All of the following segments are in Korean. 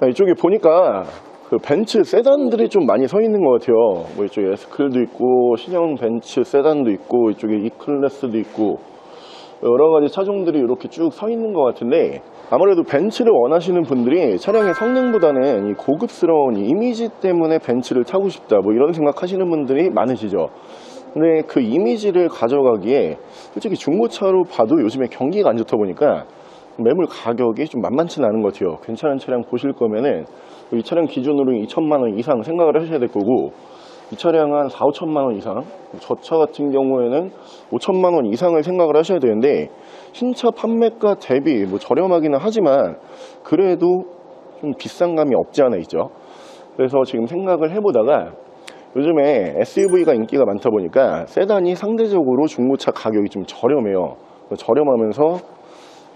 아, 이쪽에 보니까 그 벤츠 세단들이 좀 많이 서 있는 것 같아요. 뭐 이쪽에 에스클도 있고 신형 벤츠 세단도 있고 이쪽에 E클래스도 있고 여러 가지 차종들이 이렇게 쭉 서 있는 것 같은데 아무래도 벤츠를 원하시는 분들이 차량의 성능보다는 이 고급스러운 이 이미지 때문에 벤츠를 타고 싶다 뭐 이런 생각하시는 분들이 많으시죠. 근데 그 이미지를 가져가기에 솔직히 중고차로 봐도 요즘에 경기가 안 좋다 보니까 매물 가격이 좀 만만치 않은 것 같아요. 괜찮은 차량 보실 거면은 이 차량 기준으로 2천만 원 이상 생각을 하셔야 될 거고 이 차량 한 4, 5천만 원 이상 저 차 같은 경우에는 5천만 원 이상을 생각을 하셔야 되는데 신차 판매가 대비 뭐 저렴하기는 하지만 그래도 좀 비싼 감이 없지 않아 있죠. 그래서 지금 생각을 해보다가 요즘에 SUV가 인기가 많다 보니까 세단이 상대적으로 중고차 가격이 좀 저렴해요. 저렴하면서 좀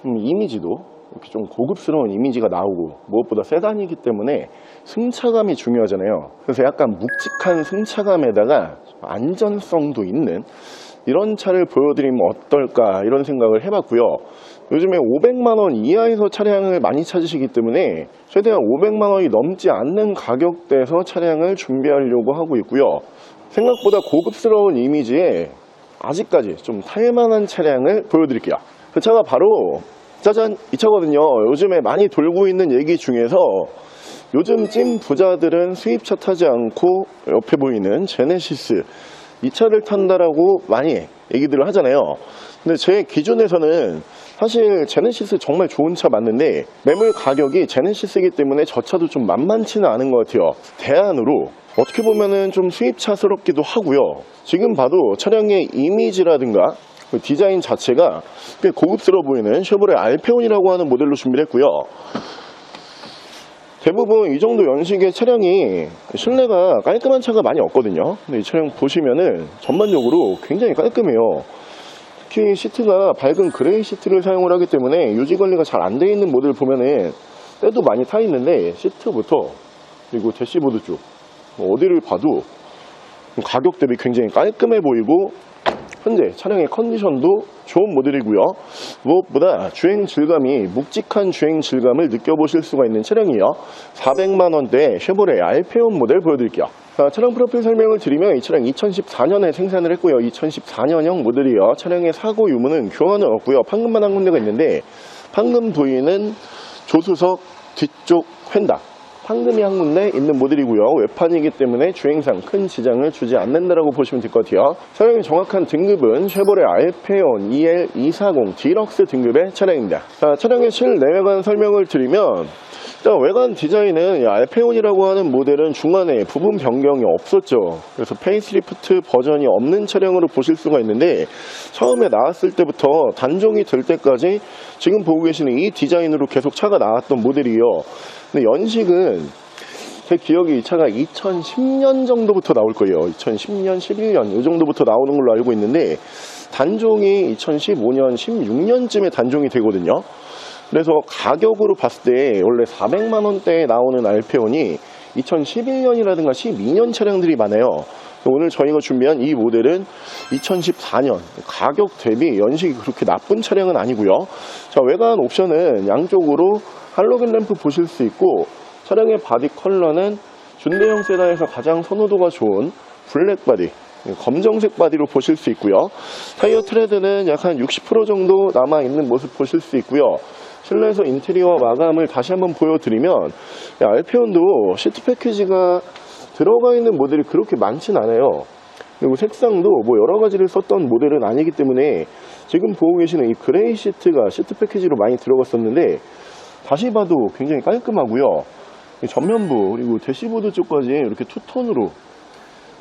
이미지도 이렇게 좀 고급스러운 이미지가 나오고 무엇보다 세단이기 때문에 승차감이 중요하잖아요. 그래서 약간 묵직한 승차감에다가 안전성도 있는 이런 차를 보여드리면 어떨까 이런 생각을 해봤고요. 요즘에 500만 원 이하에서 차량을 많이 찾으시기 때문에 최대한 500만 원이 넘지 않는 가격대에서 차량을 준비하려고 하고 있고요. 생각보다 고급스러운 이미지에 아직까지 좀 탈만한 차량을 보여드릴게요. 그 차가 바로 짜잔 이 차거든요. 요즘에 많이 돌고 있는 얘기 중에서 요즘 찐 부자들은 수입차 타지 않고 옆에 보이는 제네시스 이 차를 탄다라고 많이 얘기들을 하잖아요. 근데 제 기준에서는 사실 제네시스 정말 좋은 차 맞는데 매물 가격이 제네시스이기 때문에 저 차도 좀 만만치는 않은 것 같아요. 대안으로 어떻게 보면은 좀 수입차스럽기도 하고요. 지금 봐도 차량의 이미지라든가 그 디자인 자체가 꽤 고급스러워 보이는 쉐보레 알페온이라고 하는 모델로 준비를 했고요. 대부분 이 정도 연식의 차량이 실내가 깔끔한 차가 많이 없거든요. 근데 이 차량 보시면은 전반적으로 굉장히 깔끔해요. 특히 시트가 밝은 그레이 시트를 사용을 하기 때문에 유지 관리가 잘안 되어 있는 모델 보면은 때도 많이 타 있는데 시트부터 그리고 대시보드 쪽뭐 어디를 봐도 가격 대비 굉장히 깔끔해 보이고 현재 차량의 컨디션도 좋은 모델이고요. 무엇보다 주행 질감이 묵직한 주행 질감을 느껴보실 수가 있는 차량이에요. 400만 원대 쉐보레 알페온 모델 보여드릴게요. 자, 차량 프로필 설명을 드리면 이 차량 2014년에 생산을 했고요. 2014년형 모델이요. 차량의 사고 유무는 교환은 없고요. 판금만 한 군데가 있는데 판금 부위는 조수석 뒤쪽 휀다. 황금이 한 군데 있는 모델이고요. 외판이기 때문에 주행상 큰 지장을 주지 않는다라고 보시면 될 것 같아요. 차량의 정확한 등급은 쉐보레 알페온 EL240 디럭스 등급의 차량입니다. 자, 차량의 실내외관 설명을 드리면 일단 외관 디자인은 이 알페온이라고 하는 모델은 중간에 부분 변경이 없었죠. 그래서 페이스리프트 버전이 없는 차량으로 보실 수가 있는데 처음에 나왔을 때부터 단종이 될 때까지 지금 보고 계시는 이 디자인으로 계속 차가 나왔던 모델이에요. 근데 연식은 제 기억에 이 차가 2010년 정도부터 나올 거예요. 2010년, 11년 이 정도부터 나오는 걸로 알고 있는데 단종이 2015년, 16년쯤에 단종이 되거든요. 그래서 가격으로 봤을 때 원래 400만 원대에 나오는 알페온이 2011년이라든가 12년 차량들이 많아요. 오늘 저희가 준비한 이 모델은 2014년 가격 대비 연식이 그렇게 나쁜 차량은 아니고요. 자 외관 옵션은 양쪽으로 할로겐 램프 보실 수 있고 차량의 바디 컬러는 준대형 세단에서 가장 선호도가 좋은 블랙 바디 검정색 바디로 보실 수 있고요. 타이어 트레드는 약 한 60% 정도 남아있는 모습 보실 수 있고요. 실내에서 인테리어 마감을 다시 한번 보여드리면 알페온도 시트 패키지가 들어가 있는 모델이 그렇게 많진 않아요. 그리고 색상도 뭐 여러 가지를 썼던 모델은 아니기 때문에 지금 보고 계시는 이 그레이 시트가 시트 패키지로 많이 들어갔었는데 다시 봐도 굉장히 깔끔하고요. 이 전면부 그리고 대시보드 쪽까지 이렇게 투톤으로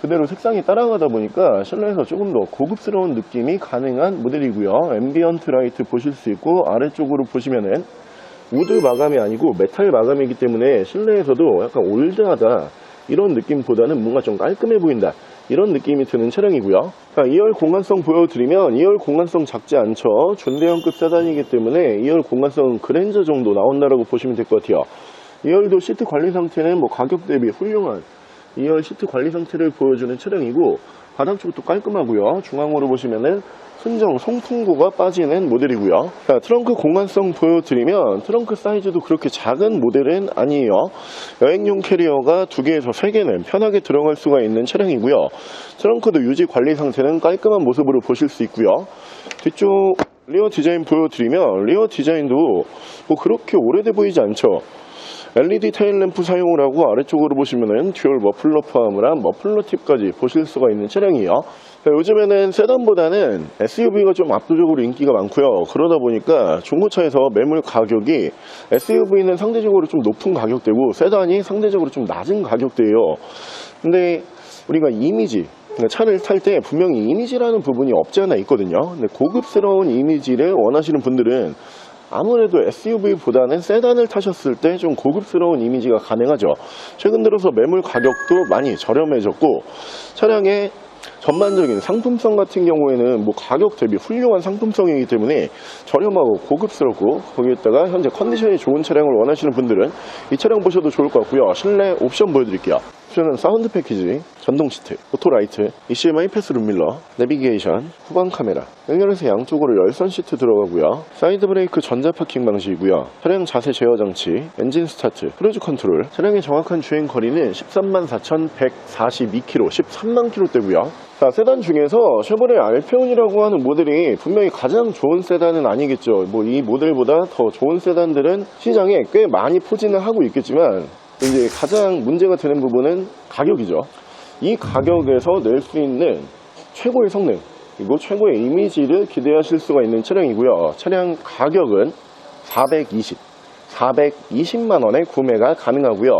그대로 색상이 따라가다 보니까 실내에서 조금 더 고급스러운 느낌이 가능한 모델이고요. 앰비언트 라이트 보실 수 있고 아래쪽으로 보시면은 우드 마감이 아니고 메탈 마감이기 때문에 실내에서도 약간 올드하다 이런 느낌보다는 뭔가 좀 깔끔해 보인다 이런 느낌이 드는 차량이고요. 자, 2열 공간성 보여드리면 2열 공간성 작지 않죠. 준대형급 세단이기 때문에 2열 공간성은 그랜저 정도 나온다라고 보시면 될 것 같아요. 2열도 시트 관리 상태는 뭐 가격 대비 훌륭한 2열 시트 관리 상태를 보여주는 차량이고 바닥 쪽도 깔끔하고요. 중앙으로 보시면은 순정 송풍구가 빠지는 모델이고요. 자, 트렁크 공간성 보여드리면 트렁크 사이즈도 그렇게 작은 모델은 아니에요. 여행용 캐리어가 두 개에서 세 개는 편하게 들어갈 수가 있는 차량이고요. 트렁크도 유지 관리 상태는 깔끔한 모습으로 보실 수 있고요. 뒤쪽 리어 디자인 보여드리면 리어 디자인도 뭐 그렇게 오래돼 보이지 않죠. LED 테일 램프 사용을 하고 아래쪽으로 보시면은 듀얼 머플러 포함을 한 머플러 팁까지 보실 수가 있는 차량이에요. 자, 요즘에는 세단보다는 SUV가 좀 압도적으로 인기가 많고요. 그러다 보니까 중고차에서 매물 가격이 SUV는 상대적으로 좀 높은 가격대고 세단이 상대적으로 좀 낮은 가격대예요. 근데 우리가 이미지 그러니까 차를 탈 때 분명히 이미지라는 부분이 없지 않아 있거든요. 근데 고급스러운 이미지를 원하시는 분들은 아무래도 SUV보다는 세단을 타셨을 때 좀 고급스러운 이미지가 가능하죠. 최근 들어서 매물 가격도 많이 저렴해졌고 차량의 전반적인 상품성 같은 경우에는 뭐 가격 대비 훌륭한 상품성이기 때문에 저렴하고 고급스럽고 거기에다가 현재 컨디션이 좋은 차량을 원하시는 분들은 이 차량 보셔도 좋을 것 같고요. 실내 옵션 보여드릴게요. 옵션은 사운드 패키지, 전동 시트, 오토라이트, ECMI 패스 룸밀러, 내비게이션, 후방 카메라, 연결해서 양쪽으로 열선 시트 들어가고요. 사이드 브레이크 전자 파킹 방식이고요. 차량 자세 제어 장치, 엔진 스타트, 크루즈 컨트롤. 차량의 정확한 주행 거리는 13만 4,142km, 13만 km대고요. 자, 세단 중에서 쉐보레 알페온이라고 하는 모델이 분명히 가장 좋은 세단은 아니겠죠. 뭐 이 모델보다 더 좋은 세단들은 시장에 꽤 많이 포진을 하고 있겠지만 이제 가장 문제가 되는 부분은 가격이죠. 이 가격에서 낼 수 있는 최고의 성능 그리고 최고의 이미지를 기대하실 수가 있는 차량이고요. 차량 가격은 420, 420만 원에 구매가 가능하고요.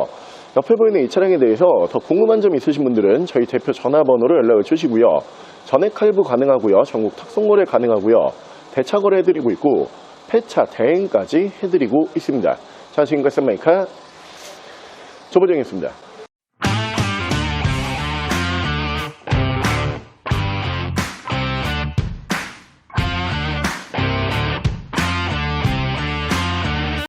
옆에 보이는 이 차량에 대해서 더 궁금한 점 있으신 분들은 저희 대표 전화번호로 연락을 주시고요. 전액 할부 가능하고요. 전국 탁송 거래 가능하고요. 대차 거래 해드리고 있고 폐차 대행까지 해드리고 있습니다. 자 지금까지 쌤마이카 조보정이었습니다.